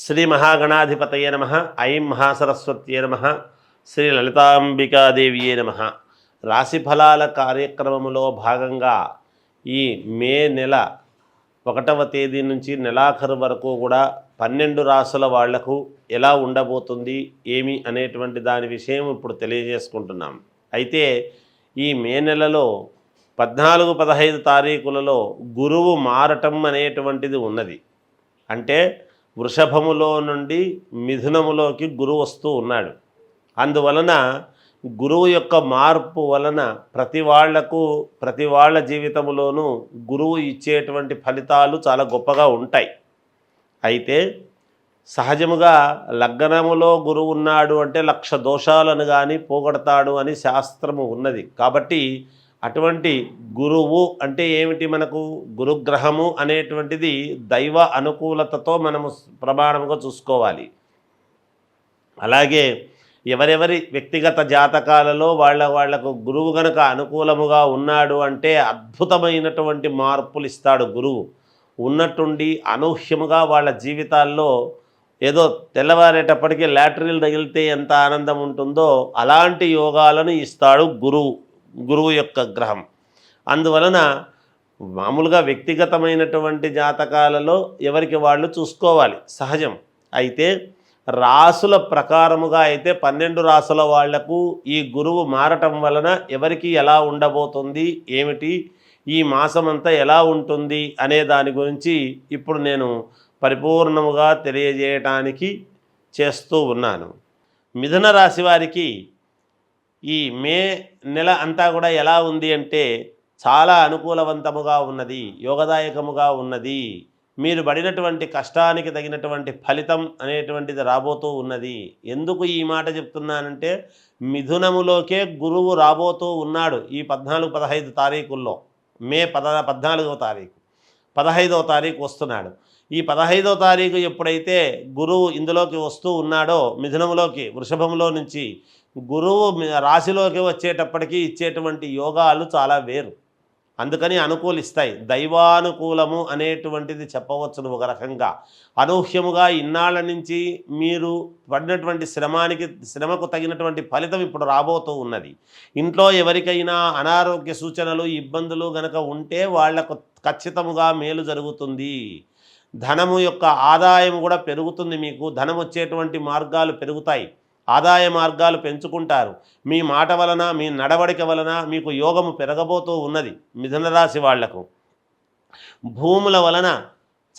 శ్రీ మహాగణాధిపతయ నమ ఐం మహాసరస్వత్యే నమ శ్రీ లలితాంబికాదేవియే నమ. రాశి ఫలాల కార్యక్రమంలో భాగంగా ఈ మే నెల ఒకటవ తేదీ నుంచి నెలాఖరు వరకు కూడా పన్నెండు రాసుల వాళ్ళకు ఎలా ఉండబోతుంది ఏమి అనేటువంటి దాని విషయం ఇప్పుడు తెలియజేసుకుంటున్నాం. అయితే ఈ మే నెలలో పద్నాలుగు పదహైదు తారీఖులలో గురువు మారటం అనేటువంటిది ఉన్నది. అంటే వృషభములో నుండి మిథునములోకి గురువు వస్తూ ఉన్నాడు. అందువలన గురువు యొక్క మార్పు వలన ప్రతి వాళ్ళకు ప్రతి వాళ్ళ జీవితంలోనూ గురువు ఇచ్చేటువంటి ఫలితాలు చాలా గొప్పగా ఉంటాయి. అయితే సహజముగా లగ్నములో గురువు ఉన్నాడు అంటే లక్ష దోషాలను కానీ పోగొడతాడు అని శాస్త్రము ఉన్నది. కాబట్టి అటువంటి గురువు అంటే ఏమిటి మనకు? గురుగ్రహము అనేటువంటిది దైవ అనుకూలతతో మనము ప్రమాణముగా చూసుకోవాలి. అలాగే ఎవరెవరి వ్యక్తిగత జాతకాలలో వాళ్ళ వాళ్ళకు గురువు గనక అనుకూలముగా ఉన్నాడు అంటే అద్భుతమైనటువంటి మార్పులు ఇస్తాడు గురువు. ఉన్నట్టుండి అనూహ్యముగా వాళ్ళ జీవితాల్లో ఏదో తెల్లవారేటప్పటికీ లాటరీలు తగిలితే ఎంత ఆనందం ఉంటుందో అలాంటి యోగాలను ఇస్తాడు గురువు. గురువు యొక్క గ్రహం. అందువలన మామూలుగా వ్యక్తిగతమైనటువంటి జాతకాలలో ఎవరికి వాళ్ళు చూసుకోవాలి? సహజం. అయితే రాసుల ప్రకారముగా అయితే పన్నెండు రాసుల వాళ్ళకు ఈ గురువు మారటం వలన ఎవరికి ఎలా ఉండబోతుంది? ఏమిటి? ఈ మాసమంతా ఎలా ఉంటుంది? అనే దాని గురించి ఇప్పుడు నేను పరిపూర్ణముగా తెలియజేయటానికి చేస్తూ ఉన్నాను. మిథున రాశి వారికి ఈ మే నెల అంతా కూడా ఎలా ఉంది అంటే చాలా అనుకూలవంతముగా ఉన్నది యోగదాయకముగా ఉన్నది. మీరు పడినటువంటి కష్టానికి తగినటువంటి ఫలితం అనేటువంటిది రాబోతూ ఉన్నది. ఎందుకు ఈ మాట చెప్తున్నానంటే మిథునములోకే గురువు రాబోతూ ఉన్నాడు ఈ పద్నాలుగు పదహైదు తారీఖుల్లో. మే పద పద్నాలుగవ తారీఖు. పదహైదవ తారీఖు వస్తున్నాడు. ఈ పదహైదవ తారీఖు ఎప్పుడైతే గురువు ఇందులోకి వస్తూ ఉన్నాడో మిథునములోకి వృషభంలో నుంచి గురువు రాశిలోకి వచ్చేటప్పటికి ఇచ్చేటువంటి యోగాలు చాలా వేరు. అందుకని అనుకూలిస్తాయి. దైవానుకూలము అనేటువంటిది చెప్పవచ్చును ఒక రకంగా. అనూహ్యముగా ఇన్నాళ్ళ నుంచి మీరు పడినటువంటి శ్రమానికి శ్రమకు తగినటువంటి ఫలితం ఇప్పుడు రాబోతూ ఉన్నది. ఇంట్లో ఎవరికైనా అనారోగ్య సూచనలు ఇబ్బందులు గనక ఉంటే వాళ్ళకు ఖచ్చితముగా మేలు జరుగుతుంది. ధనము యొక్క ఆదాయం కూడా పెరుగుతుంది మీకు. ధనం వచ్చేటువంటి మార్గాలు పెరుగుతాయి. ఆదాయ మార్గాలు పెంచుకుంటారు. మీ మాట వలన మీ నడవడిక వలన మీకు యోగము పెరగబోతూ ఉన్నది మిథునరాశి వాళ్ళకు. భూముల వలన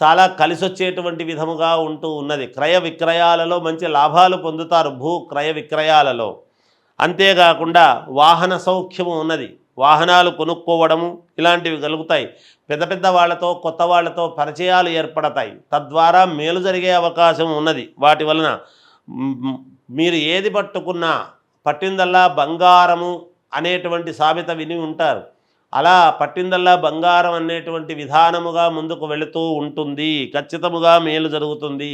చాలా కలిసొచ్చేటువంటి విధముగా ఉంటూ ఉన్నది. క్రయ విక్రయాలలో మంచి లాభాలు పొందుతారు భూ క్రయ విక్రయాలలో. అంతేకాకుండా వాహన సౌఖ్యము ఉన్నది. వాహనాలు కొనుక్కోవడము ఇలాంటివి కలుగుతాయి. పెద్ద పెద్ద వాళ్ళతో కొత్త వాళ్ళతో పరిచయాలు ఏర్పడతాయి. తద్వారా మేలు జరిగే అవకాశం ఉన్నది. వాటి వలన మీరు ఏది పట్టుకున్నా పట్టిందల్లా బంగారము అనేటువంటి సామెత విని ఉంటారు. అలా పట్టిందల్లా బంగారం అనేటువంటి విధానముగా ముందుకు వెళుతూ ఉంటుంది. ఖచ్చితముగా మేలు జరుగుతుంది.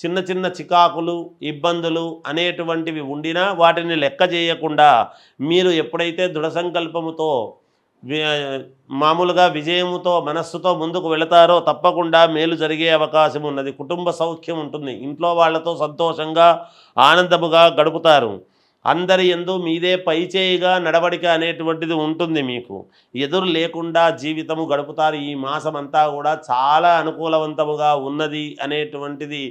చిన్న చిన్న చికాకులు ఇబ్బందులు అనేటువంటివి ఉండినా వాటిని లెక్క చేయకుండా మీరు ఎప్పుడైతే దృఢ సంకల్పముతో మామూలుగా విజయముతో మనస్సుతో ముందుకు వెళతారో తప్పకుండా మేలు జరిగే అవకాశం ఉన్నది. కుటుంబ సౌఖ్యం ఉంటుంది. ఇంట్లో వాళ్ళతో సంతోషంగా ఆనందముగా గడుపుతారు. అందరి ఎందు మీదే పైచేయిగా నడవడిక అనేటువంటిది ఉంటుంది మీకు. ఎదురు లేకుండా జీవితము గడుపుతారు. ఈ మాసం అంతా కూడా చాలా అనుకూలవంతముగా ఉన్నది అనేటువంటిది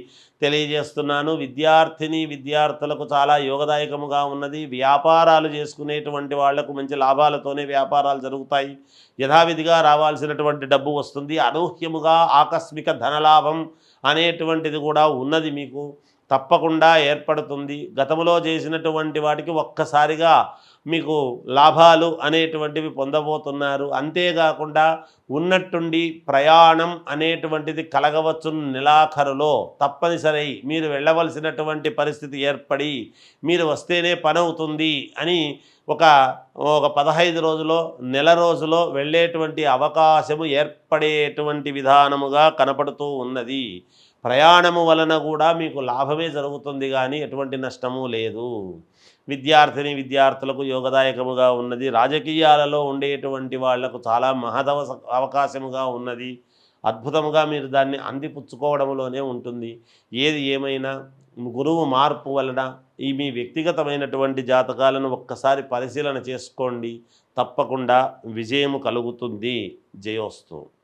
తెలియజేస్తున్నాను. విద్యార్థిని విద్యార్థులకు చాలా యోగదాయకముగా ఉన్నది. వ్యాపారాలు చేసుకునేటువంటి వాళ్ళకు మంచి లాభాలతోనే వ్యాపారాలు జరుగుతాయి. యథావిధిగా రావాల్సినటువంటి డబ్బు వస్తుంది. అనూహ్యముగా ఆకస్మిక ధనలాభం అనేటువంటిది కూడా ఉన్నది మీకు. తప్పకుండా ఏర్పడుతుంది. గతంలో చేసినటువంటి వాటికి ఒక్కసారిగా మీకు లాభాలు అనేటువంటివి పొందబోతున్నారు. అంతేకాకుండా ఉన్నట్టుండి ప్రయాణం అనేటువంటిది కలగవచ్చు నెలాఖరులో. తప్పనిసరి. మీరు వెళ్ళవలసినటువంటి పరిస్థితి ఏర్పడి మీరు వస్తేనే పని అవుతుంది అని ఒక ఒక పదహైదు రోజులో నెల రోజులో వెళ్ళేటువంటి అవకాశము ఏర్పడేటువంటి విధానముగా కనపడుతూ ఉన్నది. ప్రయాణము వలన కూడా మీకు లాభమే జరుగుతుంది కానీ ఎటువంటి నష్టము లేదు. విద్యార్థిని విద్యార్థులకు యోగదాయకముగా ఉన్నది. రాజకీయాలలో ఉండేటువంటి వాళ్ళకు చాలా మహదవ అవకాశముగా ఉన్నది. అద్భుతముగా మీరు దాన్ని అందిపుచ్చుకోవడంలోనే ఉంటుంది. ఏది ఏమైనా గురువు మార్పు వలన ఈ మీ వ్యక్తిగతమైనటువంటి జాతకాలను ఒక్కసారి పరిశీలన చేసుకోండి. తప్పకుండా విజయము కలుగుతుంది. జయోస్తు.